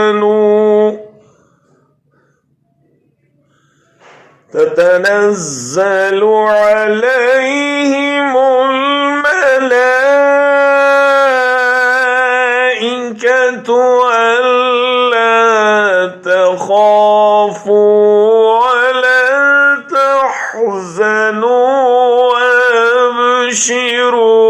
تحزنوا تتنزل عليهم الملائكة ألا تخافوا ولا تحزنوا وأبشروا.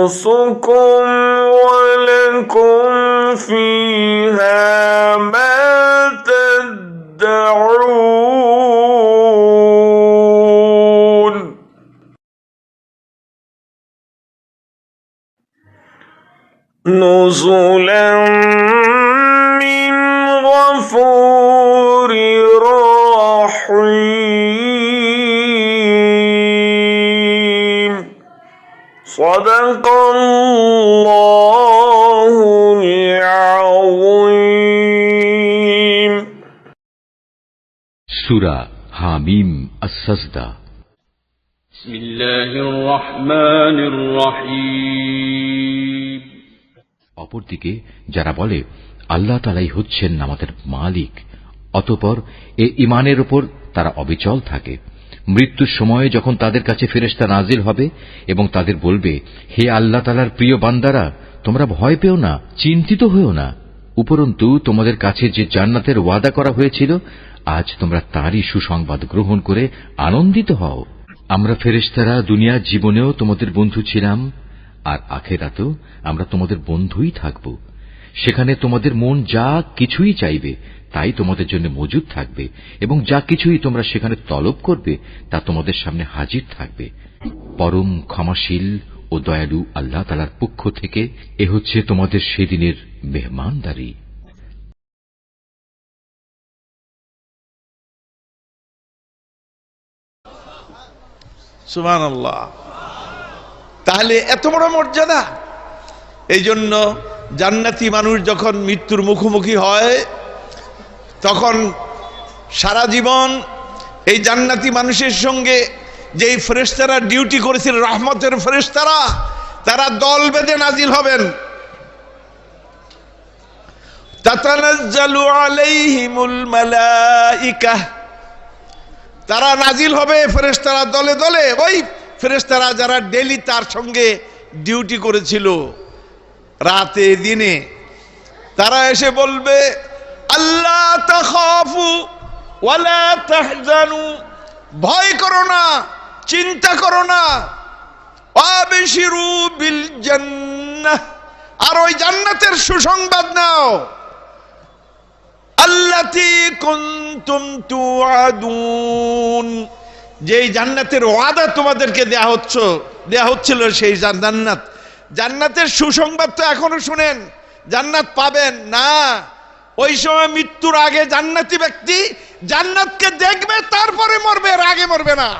أنفسكم ولكم فيها ما تدعون. نزلا من غفور رحيم. صدق الله العظيم সুরা হামিম আসাজদা بسم الله الرحمن الرحيم অপরদিকে যারা বলে আল্লাহ তালাই হচ্ছেন আমাদের মালিক অতপর এ ইমানের ওপর তারা অবিচল থাকে মৃত্যুর সময়ে যখন তাদের কাছে ফেরেশতা নাজিল হবে এবং তাদের বলবে, হে আল্লাহ তালার প্রিয় বান্দারা, তোমরা ভয় পেও না, চিন্তিত হয়েও না। উপরন্তু, তোমাদের কাছে যে জান্নাতের ওয়াদা করা হয়েছিল, আজ তোমরা তারই সুসংবাদ গ্রহণ করে আনন্দিত হও। আমরা ফেরেশতারা দুনিয়ার জীবনেও তোমাদের বন্ধু ছিলাম, আর আখেরাতেও আমরা তোমাদের বন্ধুই থাকব। সেখানে তোমাদের মন যা কিছুই চাইবে তাই তোমাদের জন্য মজুদ থাকবে এবং যা কিছুই তোমরা সেখানে তলব করবে, তা তোমাদের সামনে হাজির থাকবে। পরম ক্ষমাশীল ও দয়ালু আল্লাহ তালার পক্ষ থেকে এ হচ্ছে তোমাদের সেদিনের মেহমানদারি। তাহলে এত বড় মর্যাদা? এই জন্য জান্নাতি মানুষ যখন মৃত্যুর মুখোমুখি হয় তখন সারা জীবন এই জান্নাতি মানুষের সঙ্গে যেই ফেরেশতারা ডিউটি করেছিল, রহমতের ফেরেশতারা, তারা দল বেঁধে নাজিল হবেন। তারা নাজিল হবে ফেরেশতারা দলে দলে। ওই ফেরেশতারা যারা ডেলি তার সঙ্গে ডিউটি করেছিল রাতে, দিনে, তারা এসে বলবে আল্লাহ তাখাফু ওয়ালা তাহজানু। ভয় করো না, চিন্তা করো না। আবিশিরু বিল জান্নাহ। আর ওই জান্নাতের সুসংবাদ নাও। আল্লাতি কুনতুম তুআদুন। যেই জান্নাতের ওয়াদা তোমাদেরকে দেয়া হচ্ছে, দেয়া হচ্ছিল সেই জান্নাত। জান্নাতের সুসংবাদ তো এখনও শুনেন, জান্নাত পাবেন না। ওই সময় মৃত্যুর আগে জান্নাতি ব্যক্তি জান্নাতকে দেখবে, তারপরে মরবে, এর আগে মরবে না।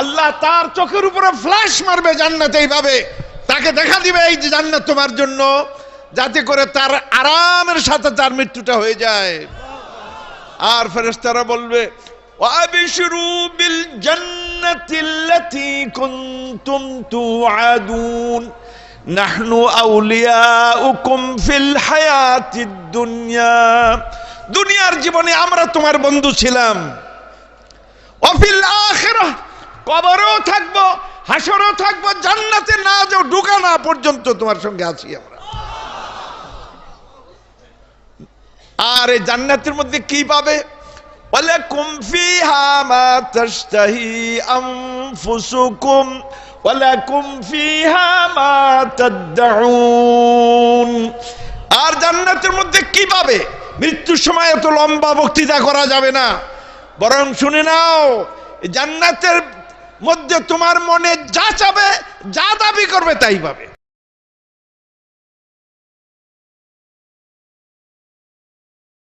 আল্লাহ তার চোখের উপরে ফ্ল্যাশ মারবে জান্নাত এইভাবে। তাকে দেখা দিবে এই যে জান্নাত তোমার জন্য, যাতে করে তার আরামের সাথে তার মৃত্যুটা হয়ে যায়। আর ফেরেস্তারা বলবে বিল জান্নাতিল্লাতি তু আদুন নাহনু আউলিয়া উকুম ফিল হায়াতি দুনিয়া। দুনিয়ার জীবনে আমরা তোমার বন্ধু ছিলাম। অফিল আখেরা কবরও থাকব, হাসরও থাকব, জান্নাতে না যাও, ঢুকা না পর্যন্ত তোমার সঙ্গে আছি আমরা। আর এই জান্নাতের মধ্যে কি পাবে? ওয়ালাকুম ফিহা মা তাশতাহি আনফুসুকুম ওয়ালাকুম ফিহা মা তাদউন আর জান্নাতের মধ্যে কি পাবে মৃত্যুর সময় এত লম্বা বক্তৃতা করা যাবে না? বরং শুনে নাও, জান্নাতের মধ্যে তোমার মনে যা চাবে, যা দাবি করবে তাই পাবে।